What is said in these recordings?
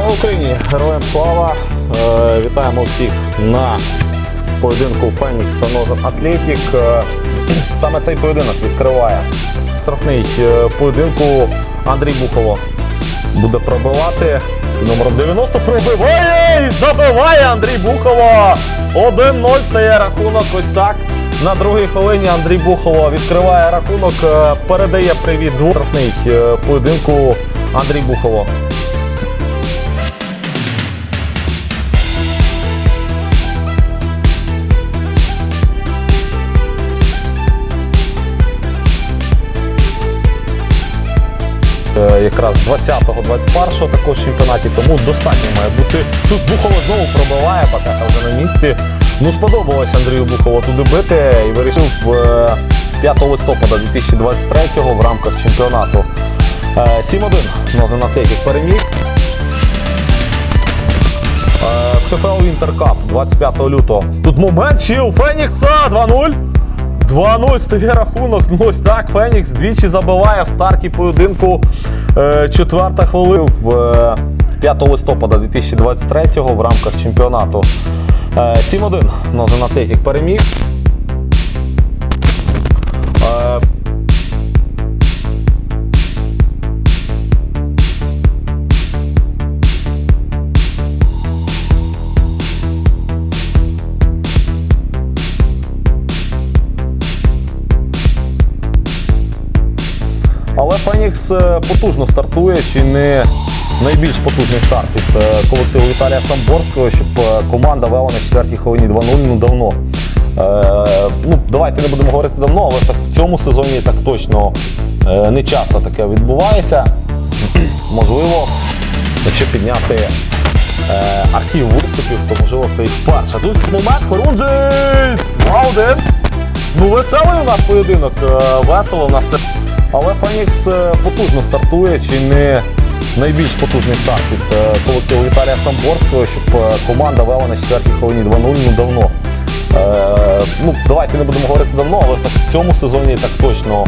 Україні! Героям слава! Е, Вітаємо всіх на поєдинку Фенікс та Нозен Атлетік. Саме цей поєдинок відкриває штрафний е, поєдинку Андрій Бухово буде пробивати. Номером 90 пробиває! і Забиває Андрій Бухово! 1-0 стає рахунок ось так. На другій хвилині Андрій Бухово відкриває рахунок, е, передає привіт двох поєдинку Андрій Бухово. Якраз 20-го, 21-го також чемпіонаті, тому достатньо має бути. Тут Бухово знову пробиває, Патеха вже на місці. Ну, сподобалось Андрію Бухову туди бити і вирішив е, 5 листопада 2023-го в рамках чемпіонату. Е, 7-1 Нозен Атлетік переміг. Е, ХФЛ Інтеркап 25 лютого. Тут момент ще у Фенікса 2-0. 2-0 стає рахунок. Ну ось так. Фенікс двічі забиває в старті поєдинку. Е, четверта хвилина е, 5 листопада 2023-го в рамках чемпіонату. Е, 7-1 Нозен Атлетік переміг. Але Фенікс е, потужно стартує, чи не найбільш потужний старт від е, колективу Віталія Самборського, щоб е, команда вела на четвертій хвилині 2-0 ну давно. Е, ну, давайте не будемо говорити давно, але так в цьому сезоні так точно е, не часто таке відбувається. Можливо, якщо підняти е, архів виступів, то можливо це і вперше. Тут момент Хорунжий! 2-1. Ну, веселий у нас поєдинок, весело у нас все. Але Фенікс е, потужно стартує, чи не найбільш потужний старт від е, колективу Віталія Самборського, щоб е, команда вела на четвертій хвилині 2-0 ну давно. Е, ну, давайте не будемо говорити давно, але так в цьому сезоні так точно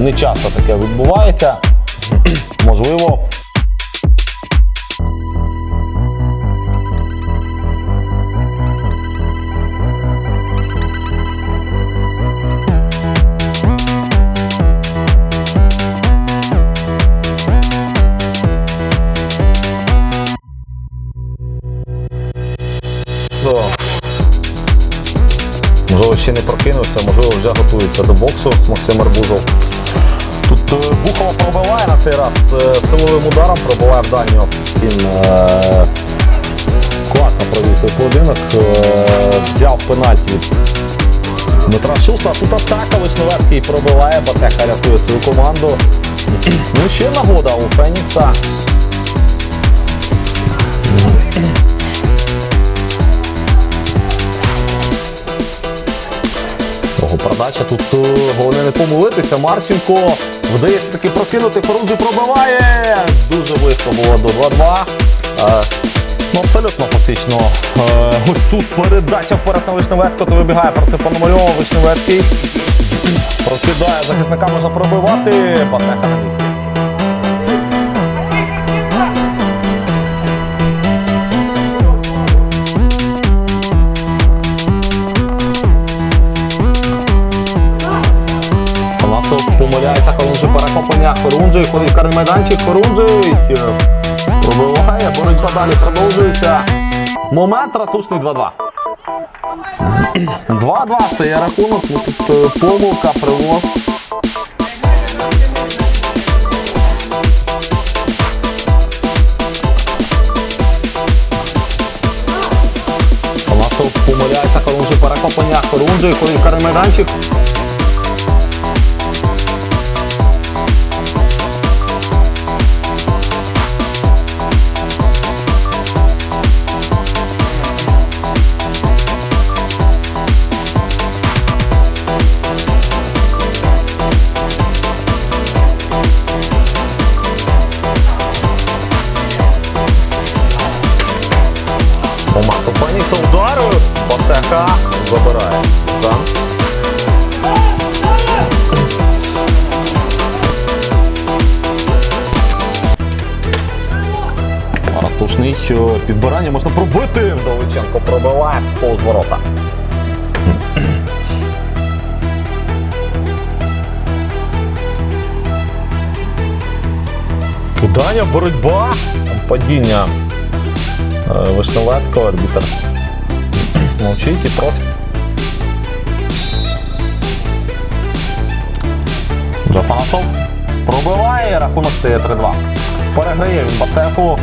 не часто таке відбувається. Можливо, ще не прокинувся, можливо вже готується до боксу Максим Арбузов. Тут е, Бухова пробиває на цей раз е, силовим ударом, пробиває в дальнього. Він е, класно провів цей поєдинок, е, взяв пенальті від Дмитра Шуста. Тут атака Вишневецький пробиває, Батеха рятує свою команду. Ну ще нагода у Фенікса. Ого, продача тут е, головне не помилитися. Марченко вдається таки прокинути, Хорунжий пробиває. Дуже близько було до 2-2. Е, ну, абсолютно фактично. Е, ось тут передача вперед на Вишневецького, то вибігає проти Пономарьова Вишневецький. Прокидає, захисника можна пробивати. Патеха на місці. Хорунжий карний майданчик. Хорунжий пробиває, боротьба далі продовжується. Момент ратушний 2-2. 2-2 стає рахунок. Ну, тут е, помилка, привоз. Панасов помиляється, Хорунжий перехоплення. Хорунжий карний майданчик. Ударив, забирає. Так. Ратушний підбирання можна пробити. Довиченко пробиває повз ворота. Кидання, боротьба. Падіння е, Вишневецького арбітер. Мовчить и просить. Джофанасов пробиває, рахунок стає 3-2. Переграє він Батеху.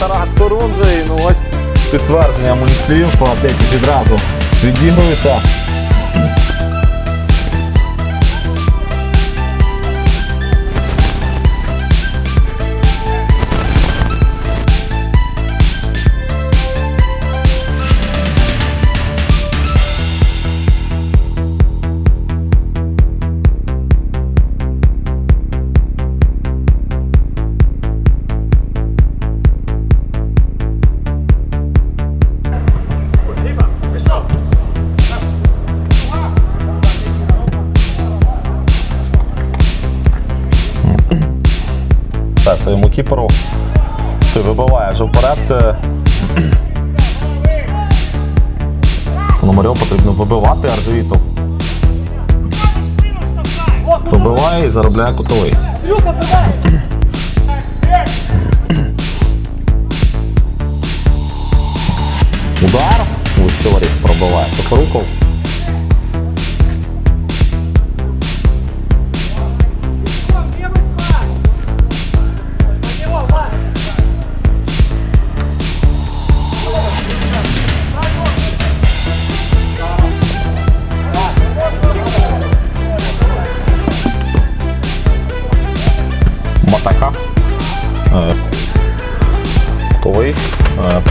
Тарас Корунжий. Ну ось підтвердження моїх слів що опять відразу відігрується. Вже е. Пономарьов потрібно вибивати Аржевітов. Вибиває і заробляє кутовий. Удар. Воріт пробиває Сокоруков.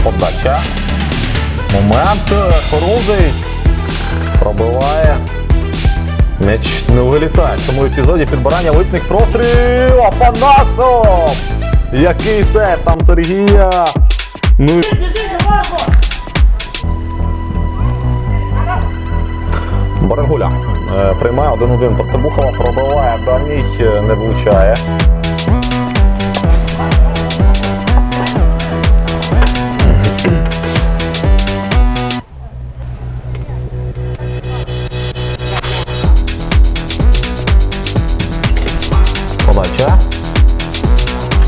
Подача. Момент. е, Хорузий. Пробиває. М'яч не вилітає. В цьому епізоді підбирання витник простріл. Афанасов! Який сет там Сергія. Ну і- е, приймає 1-1 проти пробиває дальній, е, не влучає.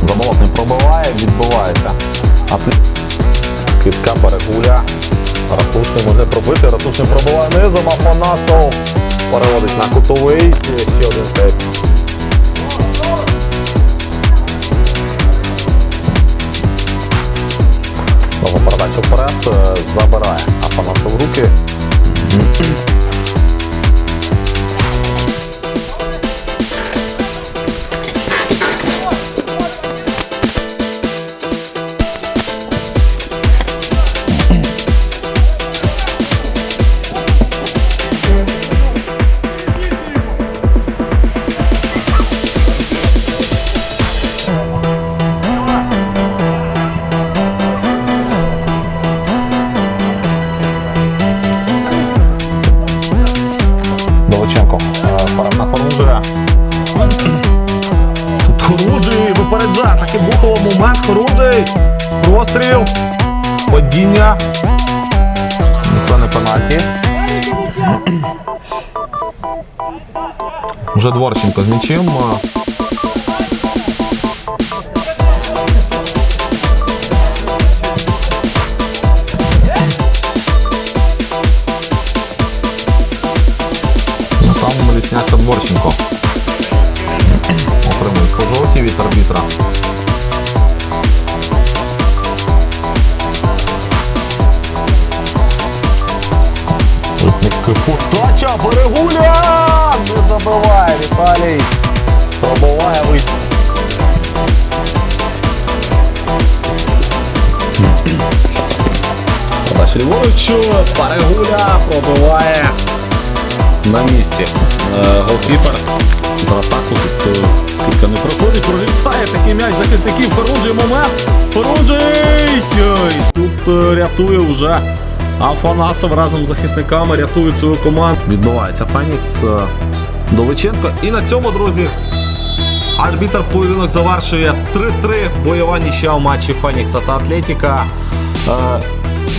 Заболотний пробиває, відбувається. Атлет. Китка Барагуля. Ратушний може пробити, Ратушний пробиває низом, Афанасов переводить на кутовий. І Ще один сейф. Знову передача вперед, е, забирає Афанасов руки. Момент Простріл. Падіння. Ну, Це не пенальті. Вже Дворченко з е, На самому лісняка Дворченко. Отримує по жовтій від арбітра. Подача. Берегуля! Не забиває Віталій. Пробиває вище. Подача ліворуч. Перегуля пробиває на місці. Е, Голкіпер на атаку тут е, скільки не проходить, пролітає такий м'яч захисників. Хоруджий момент. Хоруджий! Тут е, рятує вже Афанасов разом з захисниками рятують свою команду. Відбувається Фенікс е, Довиченко. І на цьому, друзі, арбітр поєдинок завершує 3-3. Бойова нічия в матчі Фенікса та Атлетіка. Е,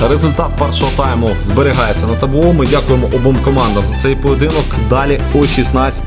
Результат першого тайму зберігається на табло. Ми дякуємо обом командам за цей поєдинок. Далі о 16.